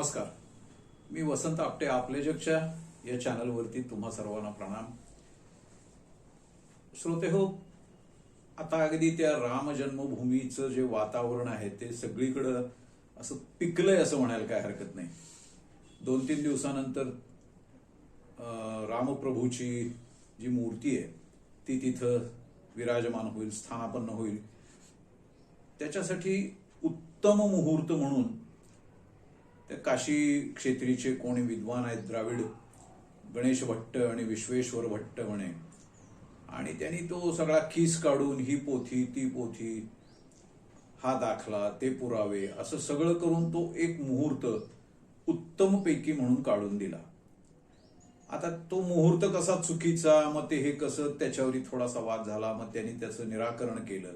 नमस्कार. मी वसंत आपटे आपले जगच्या या चॅनलवरती तुम्हा सर्वांना प्रणाम. श्रोते हो आता अगदी त्या राम जन्मभूमीचं जे वातावरण आहे ते सगळीकडं असं पिकलंय असं म्हणायला काय हरकत नाही. दोन तीन दिवसानंतर अं, रामप्रभूची जी मूर्ती आहे ती तिथं विराजमान होईल स्थानापन्न होईल. त्याच्यासाठी उत्तम मुहूर्त म्हणून त्या काशी क्षेत्रीचे कोणी विद्वान आहेत द्राविड गणेश भट्ट आणि विश्वेश्वर भट्ट म्हणे. आणि त्यांनी तो सगळा खीस काढून ही पोथी ती पोथी हा दाखला ते पुरावे असं सगळं करून तो एक मुहूर्त उत्तम पैकी म्हणून काढून दिला. आता तो मुहूर्त कसा चुकीचा मग ते हे कसं त्याच्यावरही थोडासा वाद झाला मग त्यांनी त्याचं निराकरण केलं.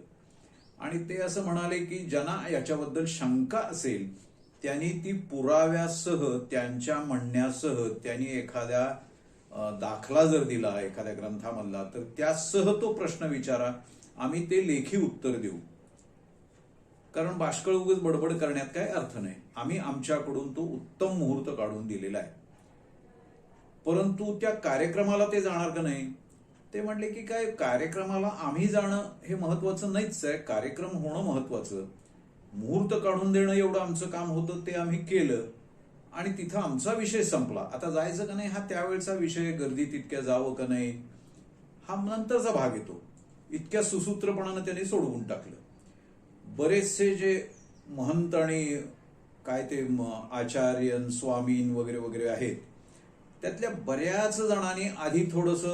आणि ते असं म्हणाले की ज्यांना याच्याबद्दल शंका असेल त्यांनी ती पुराव्यासह त्यांच्या म्हणण्यासह त्यांनी एखाद्या दाखला जर दिला एखाद्या ग्रंथामधला तर त्यासह तो प्रश्न विचारा. आम्ही ते लेखी उत्तर देऊ. कारण बाष्कळ उगच बडबड करण्यात काय अर्थ नाही. आम्ही आमच्याकडून तो उत्तम मुहूर्त काढून दिलेला आहे. परंतु त्या कार्यक्रमाला ते जाणार का नाही? ते म्हणले की काय कार्यक्रमाला आम्ही जाणं हे महत्वाचं नाहीच आहे. कार्यक्रम होणं महत्वाचं. मुहूर्त काढून देणं एवढं आमचं काम होतं ते आम्ही केलं. आणि तिथं आमचा विषय संपला. आता जायचं का नाही हा त्यावेळचा विषय गर्दी तितक्या जावं का नाही हा नंतरचा भाग येतो. इतक्या सुसूत्रपणानं त्यांनी सोडवून टाकलं. बरेचसे जे महंत आणि काय ते म- आचार्यन स्वामीन वगैरे वगैरे आहेत त्यातल्या बऱ्याच जणांनी आधी थोडस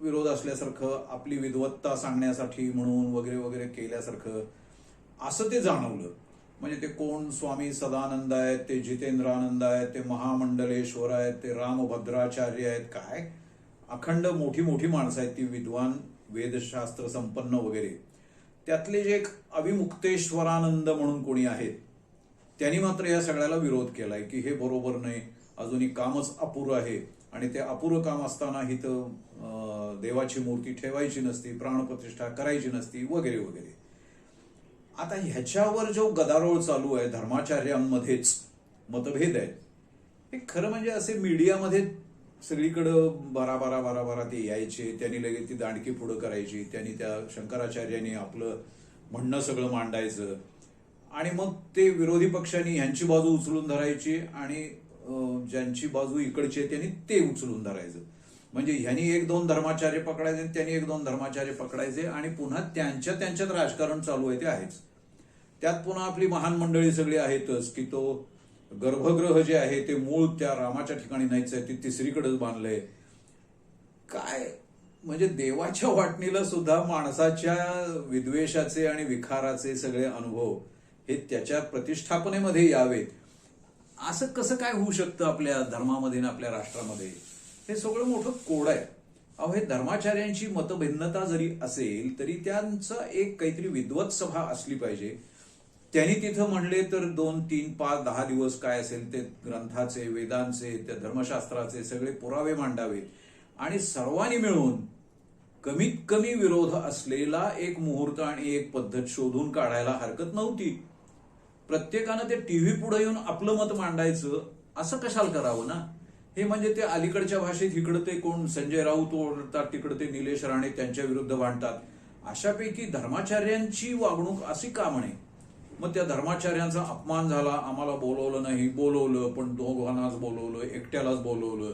विरोध असल्यासारखं आपली विद्वत्ता सांगण्यासाठी म्हणून वगैरे वगैरे केल्यासारखं असं ते जाणवलं. म्हणजे ते कोण स्वामी सदानंद आहेत ते जितेंद्रानंद आहेत ते महामंडलेश्वर आहेत ते रामभद्राचार्य आहेत काय? अखंड मोठी मोठी माणसं आहेत ती विद्वान वेदशास्त्र संपन्न वगैरे. त्यातले जे एक अविमुक्तेश्वरानंद म्हणून कोणी आहेत त्यांनी मात्र या सगळ्याला विरोध केलाय की हे बरोबर नाही अजूनही कामच अपुरं आहे. आणि ते अपुरं काम असताना इथं देवाची मूर्ती ठेवायची नसती प्राणप्रतिष्ठा करायची नसती वगैरे वगैरे. आता ह्याच्यावर जो गदारोळ चालू आहे धर्माचार्यांमध्येच मतभेद आहेत हे खरं म्हणजे असे मीडियामध्ये सगळीकडं बारा बारा बारा बारा ते यायचे त्यांनी लगेच ती दांडकी पुढं करायची त्यांनी त्या शंकराचार्यांनी आपलं म्हणणं सगळं मांडायचं. आणि मग ते विरोधी पक्षांनी ह्यांची बाजू उचलून धरायची आणि ज्यांची बाजू इकडची आहे त्यांनी ते उचलून धरायचं. म्हणजे ह्यांनी एक दोन धर्माचार्य पकडायचे आणि त्यांनी एक दोन धर्माचार्य पकडायचे आणि पुन्हा त्यांच्या त्यांच्यात राजकारण चालू आहे ते आहेच. त्यात पुन्हा आपली महान मंडळी सगळी आहेतच की तो गर्भगृह जे आहे ते मूळ त्या रामाच्या ठिकाणी नाहीच आहे ते तिसरीकडेच बांधलंय. काय? म्हणजे देवाच्या वाटणीला सुद्धा माणसाच्या विद्वेषाचे आणि विखाराचे सगळे अनुभव हे त्याच्या प्रतिष्ठापनेमध्ये यावेत. असं कसं काय होऊ शकतं आपल्या धर्मामध्ये आणि आपल्या राष्ट्रामध्ये? हे सगळं मोठं कोड आहे. अहो हे धर्माचार्यांची मतभिन्नता जरी असेल तरी त्यांचं एक काहीतरी विद्वत सभा असली पाहिजे. त्यांनी तिथं म्हणले तर दोन तीन पाच दहा दिवस काय असेल ते ग्रंथाचे वेदांचे त्या धर्मशास्त्राचे सगळे पुरावे मांडावेत आणि सर्वांनी मिळून कमीत कमी विरोध असलेला एक मुहूर्त आणि एक पद्धत शोधून काढायला हरकत नव्हती. प्रत्येकानं ते टीव्ही पुढे येऊन आपलं मत मांडायचं असं कशाला करावं ना? हे म्हणजे ते अलीकडच्या भाषेत इकडं ते कोण संजय राऊत ओरडतात तिकडं ते निलेश राणे त्यांच्या विरुद्ध भांडतात अशापैकी धर्माचार्यांची वागणूक अशी का म्हणे? मग त्या धर्माचार्यांचा अपमान झाला आम्हाला बोलवलं नाही बोलवलं पण दोघांनाच बोलवलं एकट्यालाच बोलवलं.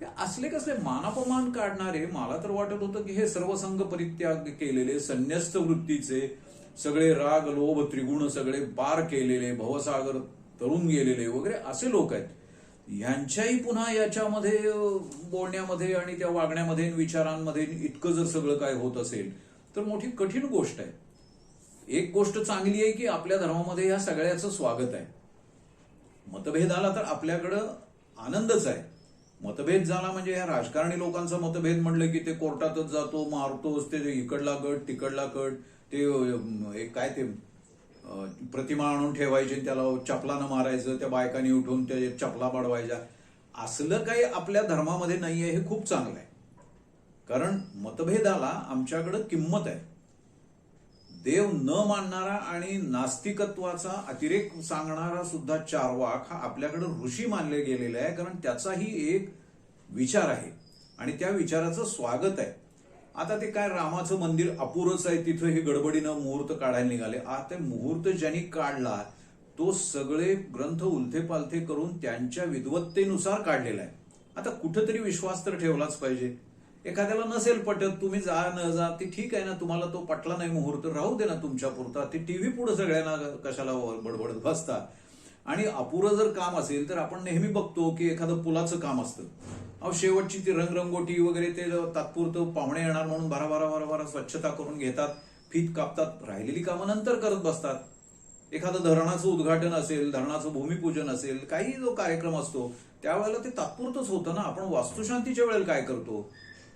हे असले कसले मानापमान काढणारे मला तर वाटत होतं की हे सर्वसंग परित्याग केलेले संन्यस्त वृत्तीचे सगळे राग लोभ त्रिगुण सगळे पार केलेले भवसागर तरुण गेलेले वगैरे असे लोक आहेत. ह्यांच्याही पुन्हा याच्यामध्ये बोलण्यामध्ये आणि त्या वागण्यामध्ये विचारांमध्ये इतकं जर सगळं काय होत असेल तर मोठी कठीण गोष्ट आहे. एक गोष्ट चांगली आहे की आपल्या धर्मामध्ये या सगळ्याचं स्वागत आहे. मतभेद आला तर आपल्याकडं आनंदच आहे. मतभेद झाला म्हणजे या राजकारणी लोकांचा मतभेद म्हणलं की ते कोर्टातच जातो मारतोच ते इकडला गट तिकडला गट ते काय ते प्रतिमा आणून ठेवायची त्याला चपलानं मारायचं त्या बायकांनी उठून त्या चपला पाडवायच्या. असलं काही आपल्या धर्मामध्ये नाही आहे हे खूप चांगलं आहे कारण मतभेदाला आमच्याकडं किंमत आहे. देव न मानणारा आणि नास्तिकत्वाचा अतिरेक सांगणारा सुद्धा चारवाक हा आपल्याकडे ऋषी मानले गेलेला आहे कारण त्याचाही एक विचार आहे. आणि त्या विचाराचं स्वागत आहे. आता ते काय रामाचं मंदिर अपुरच आहे तिथं हे गडबडीनं मुहूर्त काढायला निघाले. आता मुहूर्त ज्यांनी काढला तो सगळे ग्रंथ उलथे पालथे करून त्यांच्या विद्वत्तेनुसार काढलेला आहे. आता कुठंतरी विश्वास तर ठेवलाच पाहिजे. एखाद्याला नसेल पटत तुम्ही जा न जा ते ठीक आहे ना तुम्हाला तो पटला नाही मुहूर्त राहू दे ना तुमच्या पुरता. ते टीव्ही पुढे सगळ्यांना कशाला बडबडत बसता? आणि अपुरं जर काम असेल तर आपण नेहमी बघतो की एखादं पुलाचं काम असतं. अहो शेवटची ती रंगरंगोटी वगैरे ते तात्पुरतं पाहुणे येणार म्हणून भरा भरा भरा भरा स्वच्छता करून घेतात फीत कापतात राहिलेली कामं नंतर करत बसतात. एखादं धरणाचं उद्घाटन असेल धरणाचं भूमिपूजन असेल काही जो कार्यक्रम असतो त्यावेळेला ते तात्पुरतच होतं ना? आपण वास्तुशांतीच्या वेळेला काय करतो?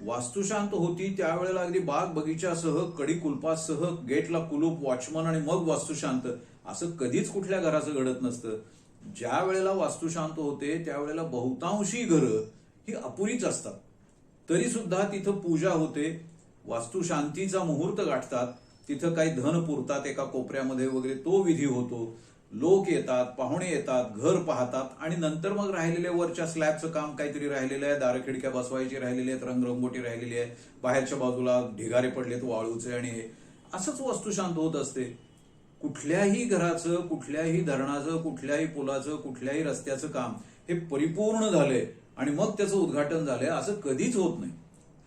वास्तुशांत होती त्यावेळेला अगदी बाग बगीच्यासह कडी कुलपासह गेटला कुलूप वॉचमन आणि मग वास्तुशांत असं कधीच कुठल्या घराचं घडत नसतं. ज्या वेळेला वास्तुशांत होते त्यावेळेला बहुतांशी घरं ही अपुरीच असतात. तरी सुद्धा तिथं पूजा होते वास्तुशांतीचा मुहूर्त गाठतात तिथं काही धन पुरतात एका कोपऱ्यामध्ये वगैरे तो विधी होतो. लोक येतात पाहुणे येतात घर पाहतात आणि नंतर मग राहिलेल्या वरच्या स्लॅबचं काम काहीतरी राहिलेलं आहे दार खिडक्या बसवायची राहिलेली आहेत रंगरंगोटी राहिलेली आहे बाहेरच्या बाजूला ढिगारे पडलेत वाळूचे आणि हे. असंच वास्तुशांत होत असते. कुठल्याही घराचं कुठल्याही धरणाचं कुठल्याही पुलाचं कुठल्याही रस्त्याचं काम हे परिपूर्ण झालंय. आणि मग त्याचं उद्घाटन झालंय. असं कधीच होत नाही.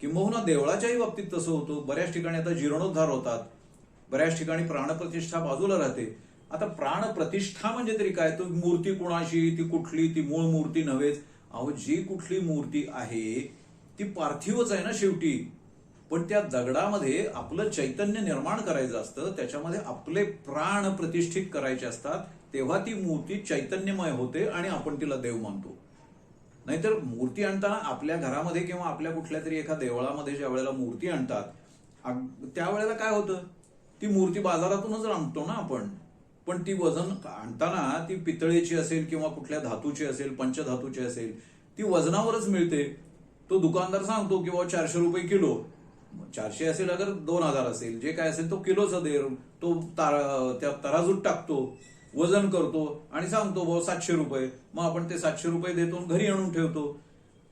किंबहुना देवळाच्याही बाबतीत तसं होतं. बऱ्याच ठिकाणी आता जीर्णोद्धार होतात. बऱ्याच ठिकाणी प्राणप्रतिष्ठा बाजूला राहते. आता प्राणप्रतिष्ठा म्हणजे तरी काय? तो मूर्ती कुणाशी? ती कुठली? ती मूळ मूर्ती नव्हेच. अहो जी कुठली मूर्ती आहे ती पार्थिवच आहे ना शेवटी. पण त्या दगडामध्ये आपलं चैतन्य निर्माण करायचं असतं. त्याच्यामध्ये आपले प्राण प्रतिष्ठित करायचे असतात. तेव्हा ती मूर्ती चैतन्यमय होते आणि आपण तिला देव मानतो. नाहीतर मूर्ती आणताना आपल्या घरामध्ये किंवा आपल्या कुठल्या तरी एका देवळामध्ये ज्या वेळेला मूर्ती आणतात त्यावेळेला काय होतं? ती मूर्ती बाजारातूनच आणतो ना आपण. पण ती वजन आणताना ती पितळेची असेल किंवा कुठल्या धातूची असेल पंचधातूची असेल ती वजनावरच मिळते. तो दुकानदार सांगतो की बाबा चारशे रुपये किलो. चारशे असेल अगर दोन हजार असेल. जे काय असेल तो किलोचा दे. तो त्या तराजूत टाकतो. वजन करतो आणि सांगतो भाऊ सातशे रुपये. मग आपण ते सातशे रुपये देतो घरी आणून ठेवतो.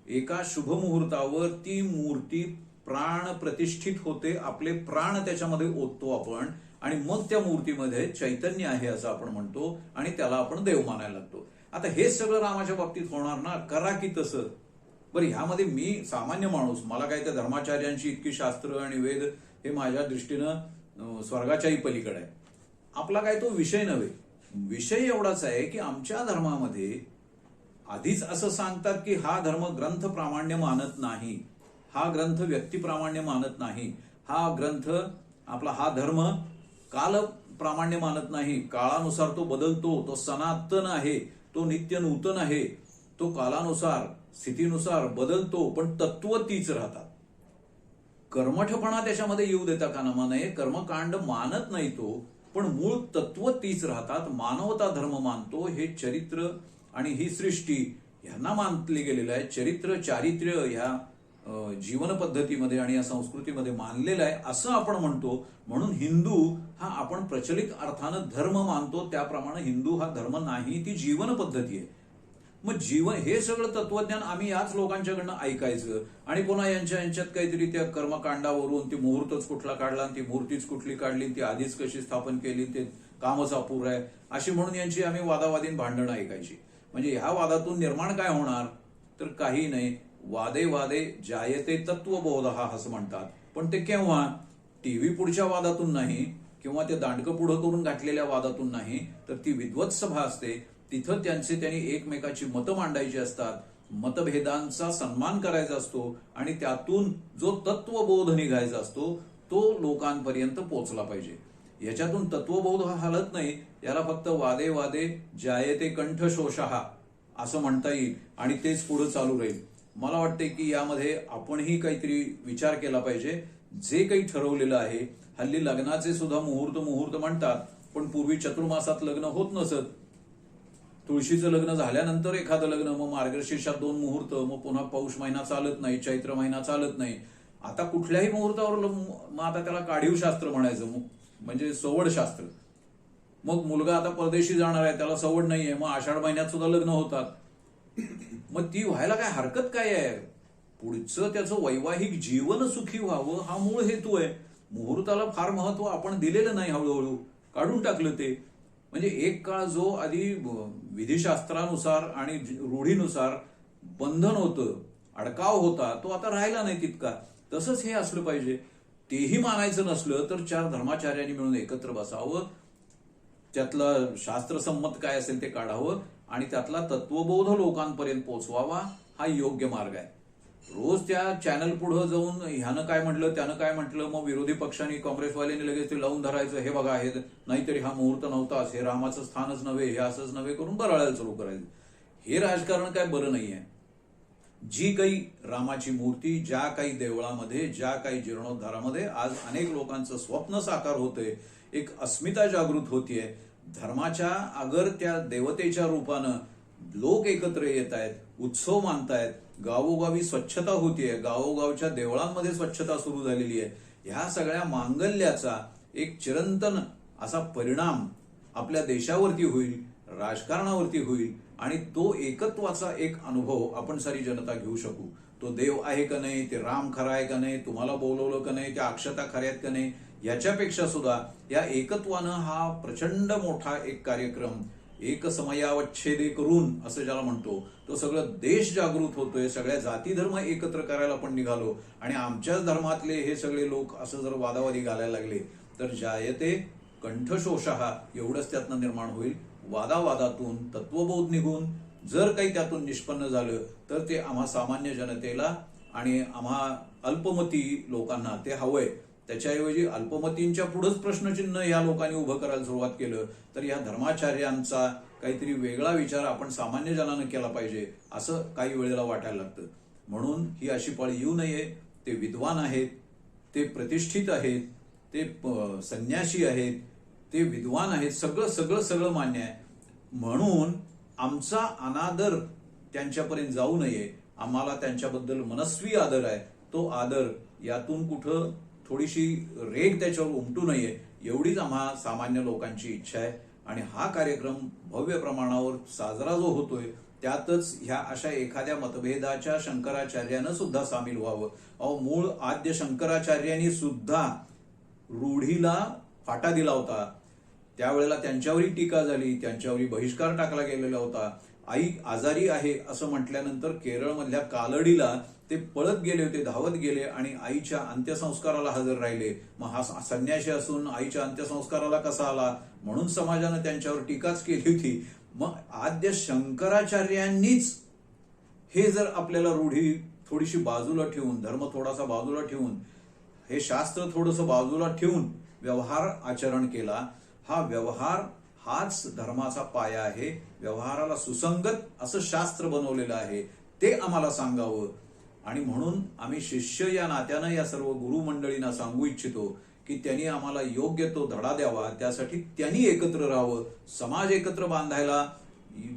एका शुभ मुहूर्तावर ती मूर्ती प्राण प्रतिष्ठित होते. आपले प्राण त्याच्यामध्ये ओततो आपण आणि मग त्या मूर्तीमध्ये चैतन्य आहे असं आपण म्हणतो आणि त्याला आपण देव मानायला लागतो. आता हे सगळं रामाच्या बाबतीत होणार ना? करा की तसं. बरं ह्यामध्ये मी सामान्य माणूस मला काय त्या धर्माचार्यांची इतकी शास्त्र आणि वेद हे माझ्या दृष्टीनं स्वर्गाच्याही पलीकडे आहे. आपला काय तो विषय नव्हे. विषय एवढाच आहे की आमच्या धर्मामध्ये आधीच असं सांगतात की हा धर्म ग्रंथ प्रामाण्य मानत नाही हा ग्रंथ व्यक्तिप्रामाण्य मानत नाही हा ग्रंथ आपला हा धर्म काल प्रामाण्य मानत नाही काळानुसार तो बदलतो तो सनातन आहे तो नित्य नूतन आहे तो कालानुसार स्थितीनुसार बदलतो पण तत्व तीच राहतात. कर्मठपणा त्याच्यामध्ये येऊ देता कामा नये कर्मकांड मानत नाही तो पण मूळ तत्व तीच राहतात. मानवता धर्म मानतो हे चरित्र आणि ही सृष्टी ह्यांना मानले गेलेलं आहे. चरित्र चारित्र्य ह्या जीवन पद्धतीमध्ये आणि या संस्कृतीमध्ये मानलेलं आहे. असं आपण म्हणतो. म्हणून हिंदू हा आपण प्रचलित अर्थानं धर्म मानतो. त्याप्रमाणे हिंदू हा धर्म नाही ती जीवन पद्धती आहे. मग जीवन हे सगळं तत्वज्ञान आम्ही याच लोकांच्याकडनं ऐकायचं. आणि पुन्हा यांच्या यांच्यात काहीतरी त्या कर्मकांडावरून ती मुहूर्तच कुठला काढला ती मूर्तीच कुठली काढली ती आधीच कशी स्थापन केली ते कामच अपूर आहे. अशी म्हणून यांची आम्ही वादावादीन भांडणं ऐकायची. म्हणजे ह्या वादातून निर्माण काय होणार? तर काही नाही. वादे वादे जायते तत्वबोध हा असं म्हणतात. पण ते केव्हा? टीव्ही पुढच्या वादातून नाही. किंवा ते दांडकं पुढं करून गाठलेल्या वादातून नाही. तर ती विद्वत सभा असते. तिथं त्यांचे त्यांनी एकमेकाची मतं मांडायची असतात. मतभेदांचा सन्मान करायचा असतो आणि त्यातून जो तत्वबोध निघायचा असतो तो लोकांपर्यंत पोहोचला पाहिजे. याच्यातून तत्वबोध हा हलत नाही. याला फक्त वादे वादे जायते कंठ शोषहा असं म्हणता येईल. आणि तेच पुढे चालू राहील. मला वाटते की यामध्ये आपणही काहीतरी विचार केला पाहिजे. जे काही ठरवलेलं आहे हल्ली लग्नाचे सुद्धा मुहूर्त मुहूर्त म्हणतात पण पूर्वी चतुर्मासात लग्न होत नसत. तुळशीचं लग्न झाल्यानंतर एखादं लग्न मग मार्गशीर्षात दोन मुहूर्त मग पुन्हा पौष महिना चालत नाही चैत्र महिना चालत नाही. आता कुठल्याही मुहूर्तावर मग आता त्याला काढीव शास्त्र म्हणायचं मग म्हणजे सवड शास्त्र. मग मुलगा आता परदेशी जाणार आहे त्याला सवड नाहीये मग आषाढ महिन्यात सुद्धा लग्न होतात. मग ती व्हायला काय हरकत काय आहे? पुढचं त्याचं वैवाहिक जीवन सुखी व्हावं हा मूळ हेतू आहे. मुहूर्ताला फार महत्त्व आपण दिलेलं नाही हळूहळू. काढून टाकलं ते. म्हणजे एक काळ जो आधी विधिशास्त्रानुसार आणि रूढीनुसार बंधन होतं अडकाव होता तो आता राहिला नाही तितका. तसंच हे असलं पाहिजे. तेही मानायचं नसलं तर चार धर्माचार्यांनी मिळून एकत्र बसावं. त्यातलं शास्त्रसंमत काय असेल ते काढावं आणि त्यातला तत्वबोध लोकांपर्यंत पोचवावा हा योग्य मार्ग आहे. रोज त्या चॅनल पुढे जाऊन ह्यानं काय म्हटलं त्यानं काय म्हटलं मग विरोधी पक्षांनी काँग्रेसवाल्यांनी लगेच ते लावून धरायचं हे बघा हे नाहीतरी हा मुहूर्त नव्हताच हे रामाचं स्थानच नव्हे हे असंच नव्हे करून बराळायला सुरू करायचं. हे राजकारण काय बरं नाहीये. जी काही रामाची मूर्ती ज्या काही देवळामध्ये ज्या काही जीर्णोद्धारामध्ये आज अनेक लोकांचं स्वप्न साकार होतंय एक अस्मिता जागृत होतीये. धर्माच्या अगर त्या देवतेच्या रूपानं लोक एकत्र येत आहेत उत्सव मानतायत गावोगावी स्वच्छता होतीये. गावोगावच्या देवळांमध्ये स्वच्छता सुरू झालेली आहे. ह्या सगळ्या मांगल्याचा एक चिरंतन असा परिणाम आपल्या देशावरती होईल राजकारणावरती होईल आणि तो एकत्वाचा एक अनुभव आपण सारी जनता घेऊ शकू. तो देव आहे का नाही ते राम खरा आहे का नाही तुम्हाला बोलवलं का नाही त्या अक्षता खऱ्या आहेत का नाही याच्यापेक्षा सुद्धा या एकत्वानं हा प्रचंड मोठा एक कार्यक्रम एक समयावच्छेदे करून असं ज्याला म्हणतो तो सगळं देश जागृत होतोय सगळ्या जाती धर्म एकत्र करायला आपण निघालो आणि आमच्याच धर्मातले हे सगळे लोक असं जर वादावादी घालायला लागले तर जायते कंठशोषहा एवढंच त्यातनं निर्माण होईल. वादावादातून तत्वबोध निघून जर काही त्यातून निष्पन्न झालं तर ते आम्हा सामान्य जनतेला आणि आम्हा अल्पमती लोकांना ते हवंय. त्याच्याऐवजी अल्पमतींच्या पुढेच प्रश्नचिन्ह या लोकांनी उभं करायला सुरुवात केलं तर या धर्माचार्यांचा काहीतरी वेगळा विचार आपण सामान्य जनानं केला पाहिजे असं काही वेळेला वाटायला लागतं. म्हणून ही अशी पाळी येऊ नये ते विद्वान आहेत ते प्रतिष्ठित आहेत ते संन्यासी आहेत ते विद्वान आहेत सगळं सगळं सगळं मान्य आहे. म्हणून आमचा अनादर त्यांच्यापर्यंत जाऊ नये. आम्हाला त्यांच्याबद्दल मनस्वी आदर आहे. तो आदर यातून कुठं थोडीशी रेग त्याच्यावर उमटू नये एवढीच आम्हा सामान्य लोकांची इच्छा आहे. आणि हा कार्यक्रम भव्य प्रमाणावर साजरा जो होतोय त्यातच ह्या अशा एखाद्या मतभेदाच्या शंकराचार्यानं सुद्धा सामील व्हावं. अहो मूळ आद्य शंकराचार्यांनी सुद्धा रूढीला फाटा दिला होता. त्यावेळेला त्यांच्यावरही टीका झाली त्यांच्यावरही बहिष्कार टाकला गेलेला होता. आई आजारी आहे असं म्हटल्यानंतर केरळमधल्या कालडीला ते पळत गेले होते धावत गेले आणि आईच्या अंत्यसंस्काराला हजर राहिले. मग हा संन्याशी असून आईच्या अंत्यसंस्काराला कसा आला? म्हणून समाजानं त्यांच्यावर टीकाच केली होती. मग आद्य शंकराचार्यांनीच हे जर आपल्याला रूढी थोडीशी बाजूला ठेवून धर्म थोडासा बाजूला ठेवून हे शास्त्र थोडंसं बाजूला ठेवून व्यवहार आचरण केला हा व्यवहार हाच धर्माचा पाया आहे. व्यवहाराला सुसंगत असं शास्त्र बनवलेलं आहे. ते आम्हाला सांगावं. आणि म्हणून आम्ही शिष्य या नात्यानं या सर्व गुरु मंडळींना सांगू इच्छितो की त्यांनी आम्हाला योग्य तो धडा द्यावा. त्यासाठी त्यांनी एकत्र राहावं. समाज एकत्र बांधायला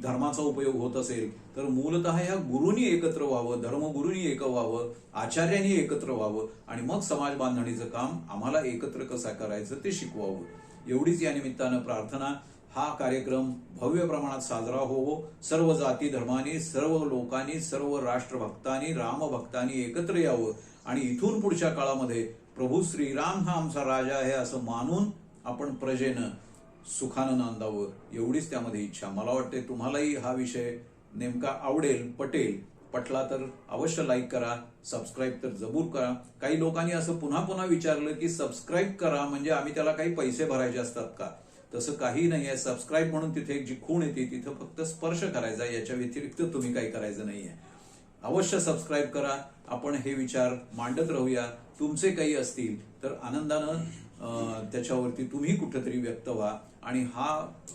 धर्माचा उपयोग होत असेल तर मूलतः ह्या गुरुनी एकत्र व्हावं धर्मगुरूंनी एक व्हावं आचार्यांनी एकत्र व्हावं आणि मग समाज बांधणीचं काम आम्हाला एकत्र कसं करायचं ते शिकवावं. एवढीच या निमित्तानं प्रार्थना. हा कार्यक्रम भव्य प्रमाणात साजरा होवो. सर्व जाती धर्मांनी सर्व लोकांनी सर्व राष्ट्रभक्तांनी रामभक्तांनी एकत्र यावं. आणि इथून पुढच्या काळामध्ये प्रभू श्रीराम हा आमचा राजा आहे असं मानून आपण प्रजेनं सुखानं नांदावं. एवढीच त्यामध्ये इच्छा. मला वाटते तुम्हालाही हा विषय नेमका आवडेल पटेल. पटला तर अवश्य लाईक करा सबस्क्राईब तर जरूर करा. काही लोकांनी असं पुन्हा पुन्हा विचारलं की सबस्क्राईब करा म्हणजे आम्ही त्याला काही पैसे भरायचे असतात का? तसं काही नाही आहे सबस्क्राईब म्हणून तिथे एक जी खूण येते तिथं फक्त स्पर्श करायचा. याच्या व्यतिरिक्त तुम्ही काही करायचं नाहीये. अवश्य सबस्क्राईब करा. आपण हे विचार मांडत राहूया. तुमचे काही असतील तर आनंदानं त्याच्यावरती तुम्ही कुठेतरी व्यक्त व्हा आणि हा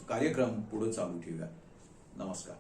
कार्यक्रम पुढे चालू ठेवूया. नमस्कार.